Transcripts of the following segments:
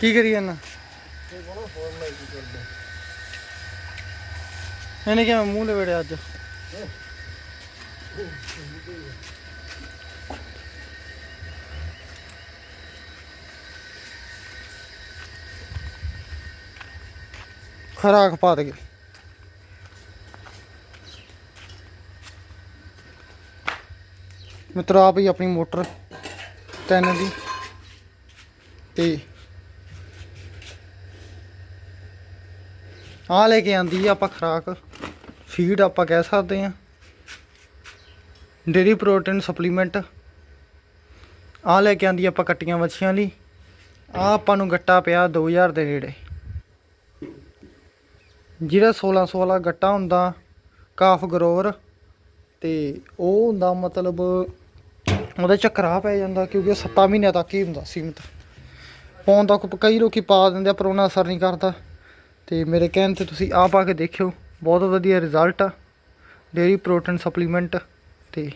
ਕੀ ਕਰੀ ਜਾਂਦਾ ਇਹਨੇ ਕਿਵੇਂ ਮੂੰਹ ਲਵੇੜਿਆ ਅੱਜ। ਖਰਾਕ ਪਾ ਦੇ ਮਿੱਤਰੋ, ਆਪ ਹੀ ਆਪਣੀ ਮੋਟਰ, ਤਿੰਨ ਦੀ। ਤੇ ਆ ਲੈ ਕੇ ਆਂਦੀ ਆ ਆਪਾਂ ਖਰਾਕ। ਫੀਡ ਆਪਾਂ ਕਹਿ ਸਕਦੇ ਆ। ਡੇਰੀ ਪ੍ਰੋਟੀਨ ਸਪਲੀਮੈਂਟ ਆ ਲੈ ਕੇ ਆਂਦੀ ਆਪਾਂ ਕੱਟੀਆਂ ਮੱਛੀਆਂ ਲਈ। ਆ ਆਪਾਂ ਨੂੰ ਗੱਟਾ ਪਿਆ 2000 ਦੇ ਨੇੜੇ। ਜਿਹੜਾ 1600 ਵਾਲਾ ਗੱਟਾ ਹੁੰਦਾ ਕਾਫ ਗਰੋਵਰ ਤੇ ਉਹ ਹੁੰਦਾ ਮਤਲਬ ਉਹਦੇ ਚੱਕਰਾ ਪੈ ਜਾਂਦਾ ਕਿਉਂਕਿ 7 ਮਹੀਨਿਆਂ ਤੱਕ ਹੀ ਹੁੰਦਾ ਸੀਮਤ। ਪਾਉਣ ਤੱਕ ਕਈ ਲੋਕੀ ਪਾ ਦਿੰਦੇ ਆ, ਪਰ ਉਹਨਾਂ ਅਸਰ ਨਹੀਂ ਕਰਦਾ। ਤੇ ਮੇਰੇ ਕਹਿਣ ਤੇ ਤੁਸੀਂ ਆ ਪਾ ਕੇ ਦੇਖਿਓ, ਬਹੁਤ ਵਧੀਆ ਰਿਜ਼ਲਟ ਆ। ਡੇਰੀ ਪ੍ਰੋਟੀਨ ਸਪਲੀਮੈਂਟ ਤੇ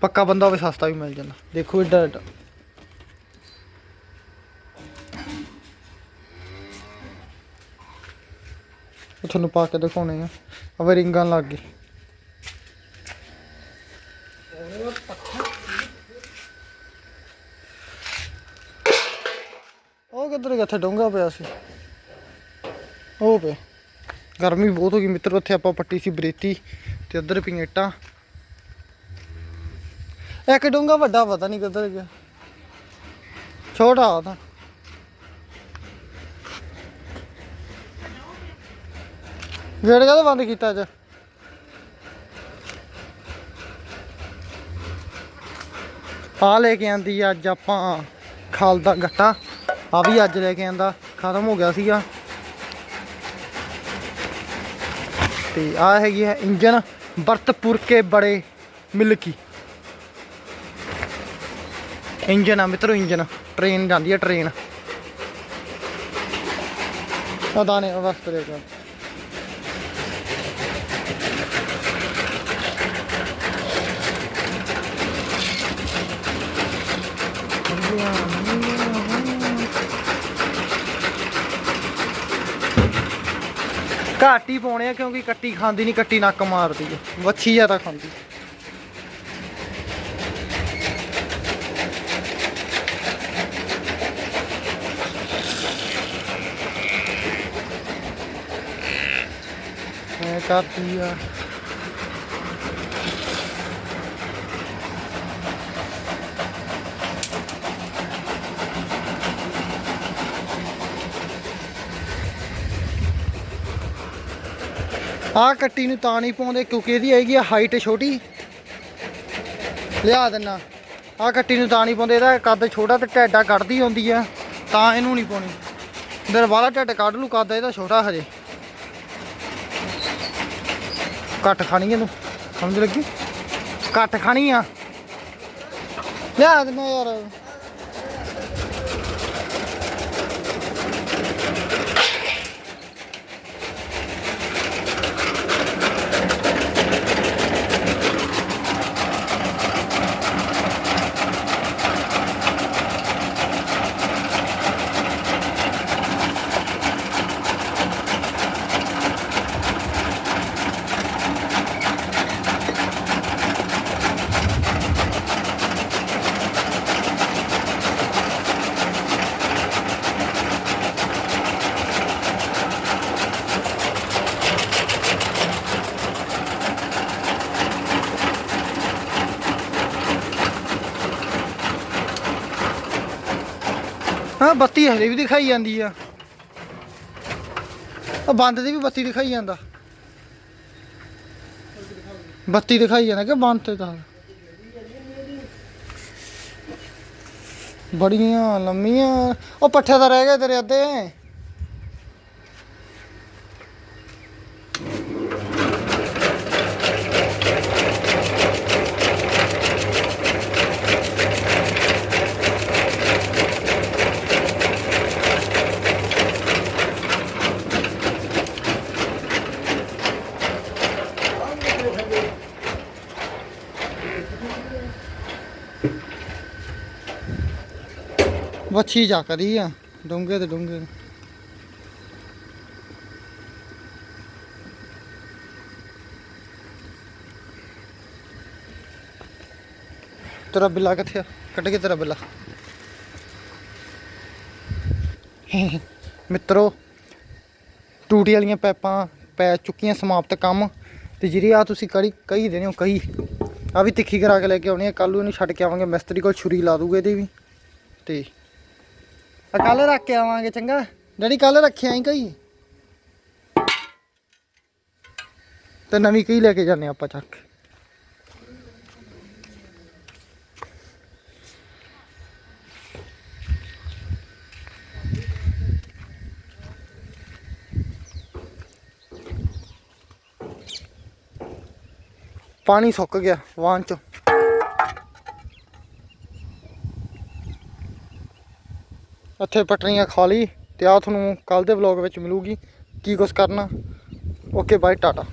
ਪੱਕਾ ਬੰਦਾ ਹੋਵੇ, ਸਸਤਾ ਵੀ ਮਿਲ ਜਾਂਦਾ। ਦੇਖੋ ਏਡਾ ਏਡਾ ਤੁਹਾਨੂੰ ਪਾ ਕੇ ਦਿਖਾਉਣੇ ਆ। ਅਵੇ ਰਿੰਗਾਂ ਲੱਗ ਗਈ ਕਿੱਧਰ ਗਿਆ? ਇੱਥੇ ਡੋਂਗਾ ਪਿਆ ਸੀ। ਉਹ ਪਏ ਗਰਮੀ ਬਹੁਤ ਹੋ ਗਈ ਮਿੱਤਰ, ਉੱਥੇ ਆਪਾਂ ਪੱਟੀ ਸੀ ਬਰੇਤੀ ਤੇ ਉਧਰ ਪਿੰਗੇਟਾ ਇੱਕ ਡੋਂਗਾ ਵੱਡਾ ਪਤਾ ਨਹੀਂ ਕਿੱਧਰ ਗਿਆ। ਛੋਟਾ ਆ ਤਾਂ। ਗੇੜ ਕਾ ਬੰਦ ਕੀਤਾ ਅੱਜ? ਆ ਲੈ ਕੇ ਆਂਦੀ ਅੱਜ ਆਪਾਂ ਖਾਲ ਦਾ ਗੱਟਾ। ਆ ਵੀ ਅੱਜ ਲੈ ਕੇ ਆਂਦਾ, ਖਤਮ ਹੋ ਗਿਆ ਸੀਗਾ। ਤੇ ਆ ਹੈਗੀ ਹੈ ਇੰਜਨ ਬਰਤਪੁਰ ਕੇ ਬੜੇ ਮਿਲਕੀ। ਇੰਜਨ ਆ ਮਿੱਤਰੋ ਇੰਜਨ ਟ੍ਰੇਨ ਜਾਂਦੀ ਹੈ, ਟ੍ਰੇਨ। ਆ ਦਾਣੇ ਉਹ ਵਸਤ ਘੱਟ ਹੀ ਪਾਉਣੇ ਆ ਕਿਉਂਕਿ ਕੱਟੀ ਖਾਂਦੀ ਨਹੀਂ ਕੱਟੀ ਨੱਕ ਮਾਰਦੀ ਹੈ ਵੱਛੀ ਜ਼ਿਆਦਾ ਖਾਂਦੀ। ਕਰਦੀ ਆ। ਆਹ ਕੱਟੀ ਨੂੰ ਤਾਂ ਨਹੀਂ ਪਾਉਂਦੇ ਕਿਉਂਕਿ ਇਹਦੀ ਹੈਗੀ ਆ ਹਾਈਟ ਛੋਟੀ। ਲਿਆ ਦਿੰਨਾ। ਆਹ ਕੱਟੀ ਨੂੰ ਤਾਂ ਨਹੀਂ ਪਾਉਂਦੇ, ਇਹਦਾ ਕੱਦ ਛੋਟਾ ਤੇ ਢੈਡਾ ਕੱਢਦੀ ਹੁੰਦੀ ਆ, ਤਾਂ ਇਹਨੂੰ ਨਹੀਂ ਪਾਉਣੀ। ਦਰ ਵਾਲਾ ਢੱਡ ਕੱਢ ਲੂ ਕੱਦ ਇਹਦਾ ਛੋਟਾ ਹਜੇ। ਘੱਟ ਖਾਣੀ ਇਹਨੂੰ, ਸਮਝ ਲੱਗੀ? ਘੱਟ ਖਾਣੀ ਆ। ਲਿਆ ਦਿੰਨਾ ਯਾਰ। ਹਾਂ, ਬੱਤੀ ਹਲੇ ਵੀ ਦਿਖਾਈ ਜਾਂਦੀ ਆ। ਉਹ ਬੰਦ ਦੀ ਵੀ ਬੱਤੀ ਦਿਖਾਈ ਜਾਂਦਾ। ਬੱਤੀ ਦਿਖਾਈ ਜਾਂਦਾ ਕਿ ਬੰਦ ਤੇ ਤਾਂ। ਬੜੀਆਂ ਲੰਮੀਆਂ। ਉਹ ਪੱਠੇ ਤਾਂ ਰਹਿ ਗਏ ਤੇਰੇ ਅੱਧੇ। बछी जा करी आ डे तो डे तेरा बिल्ला कथ कट गया तेरा बिल्ला। मित्रो, टूटी वाली पैपा पै चुकी समाप्त कम तो जी आई देने कही। ਆ ਵੀ ਤਿੱਖੀ ਕਰਾ ਕੇ ਲੈ ਕੇ ਆਉਣੀ ਆ ਕੱਲ ਨੂੰ ਇਹਨੂੰ ਛੱਡ ਕੇ ਆਵਾਂਗੇ, ਮਿਸਤਰੀ ਕੋਲ ਛੁਰੀ ਲਾ ਦੂਗੇ ਇਹਦੇ ਵੀ। ਤੇ ਆ ਕੱਲ ਰੱਖ ਕੇ ਆਵਾਂਗੇ, ਚੰਗਾ। ਡੈਡੀ ਕੱਲ ਰੱਖਿਆ ਹੀ ਕਈ? ਤੇ ਨਵੀਂ ਕਈ ਲੈ ਕੇ ਜਾਂਦੇ ਆਪਾਂ ਚੱਕ। ਪਾਣੀ ਸੁੱਕ ਗਿਆ ਵਾਹਨ ਚ। ਇੱਥੇ ਪਟਰੀਆਂ ਖਾ ਲਈ ਤੇ ਆ ਤੁਹਾਨੂੰ ਕੱਲ ਦੇ ਵਲੌਗ ਵਿੱਚ ਮਿਲੂਗੀ, ਕੀ ਕੁਛ ਕਰਨਾ। Okay bye Tata